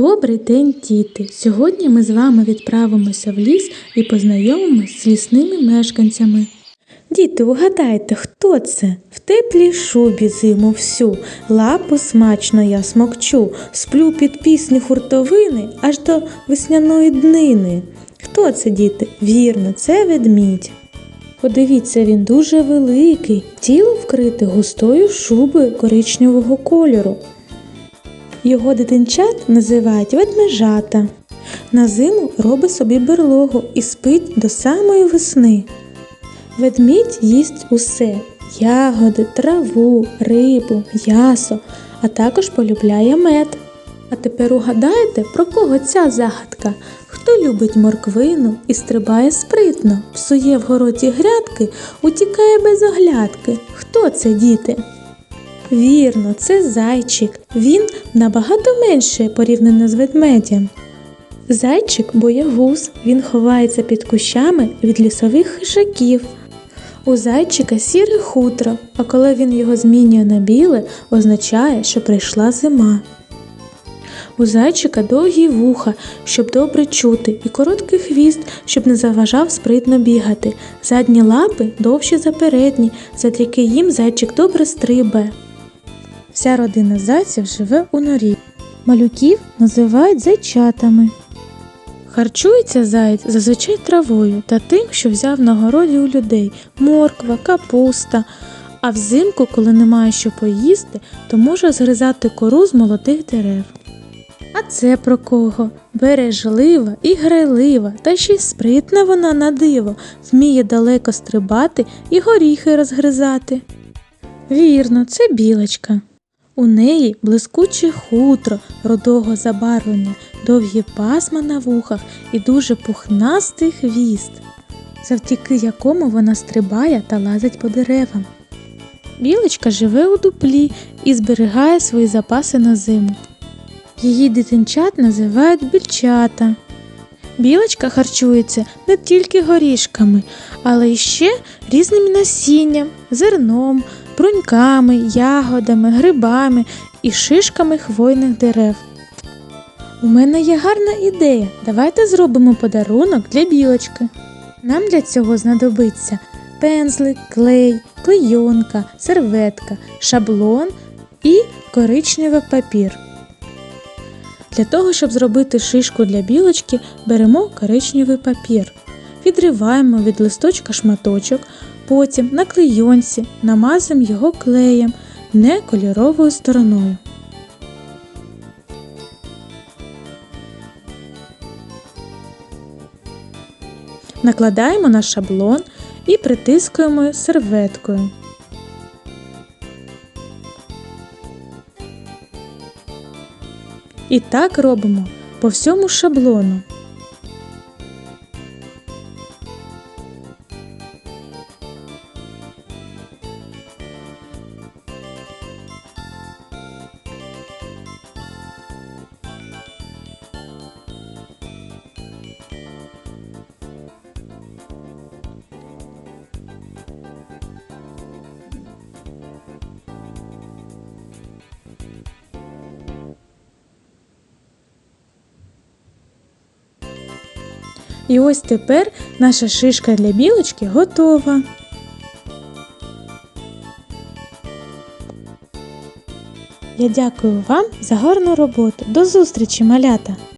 Добрий день, діти! Сьогодні ми з вами відправимося в ліс і познайомимось з лісними мешканцями. Діти, угадайте, хто це? В теплій шубі зиму всю, лапу смачно я смокчу, сплю під пісню хуртовини аж до весняної днини. Хто це, діти? Вірно, це ведмідь. Подивіться, він дуже великий, тіло вкрите густою шубою коричневого кольору. Його дитинчат називають ведмежата. На зиму робить собі берлогу і спить до самої весни. Ведмідь їсть усе ягоди, траву, рибу, м'ясо, а також полюбляє мед. А тепер угадайте, про кого ця загадка? Хто любить морквину і стрибає спритно, псує в городі грядки, утікає без оглядки. Хто це, діти? Вірно, це зайчик. Він набагато менший порівняно з ведмедем. Зайчик боягуз, він ховається під кущами від лісових хижаків. У зайчика сіре хутро, а коли він його змінює на біле, означає, що прийшла зима. У зайчика довгі вуха, щоб добре чути, і короткий хвіст, щоб не заважав спритно бігати. Задні лапи довші за передні, завдяки їм зайчик добре стрибає. Вся родина зайців живе у норі. Малюків називають зайчатами. Харчується заєць зазвичай травою та тим, що взяв на городі у людей морква, капуста. А взимку, коли немає що поїсти, то може згризати кору з молодих дерев. А це про кого? Бережлива і грайлива, та ще й спритна вона на диво, вміє далеко стрибати і горіхи розгризати. Вірно, це білочка. У неї блискуче хутро рудого забарвлення, довгі пасма на вухах і дуже пухнастий хвіст, завдяки якому вона стрибає та лазить по деревам. Білочка живе у дуплі і зберігає свої запаси на зиму. Її дитинчат називають більчата. Білочка харчується не тільки горішками, але й ще різним насінням, зерном, бруньками, ягодами, грибами і шишками хвойних дерев. У мене є гарна ідея. Давайте зробимо подарунок для білочки. Нам для цього знадобиться пензлик, клей, клейонка, серветка, шаблон і коричневий папір. Для того, щоб зробити шишку для білочки, беремо коричневий папір. Відриваємо від листочка шматочок, потім на клейонці намазуємо його клеєм не кольоровою стороною. Накладаємо на шаблон і притискуємо серветкою. І так робимо по всьому шаблону. І ось тепер наша шишка для білочки готова. Я дякую вам за гарну роботу. До зустрічі, малята!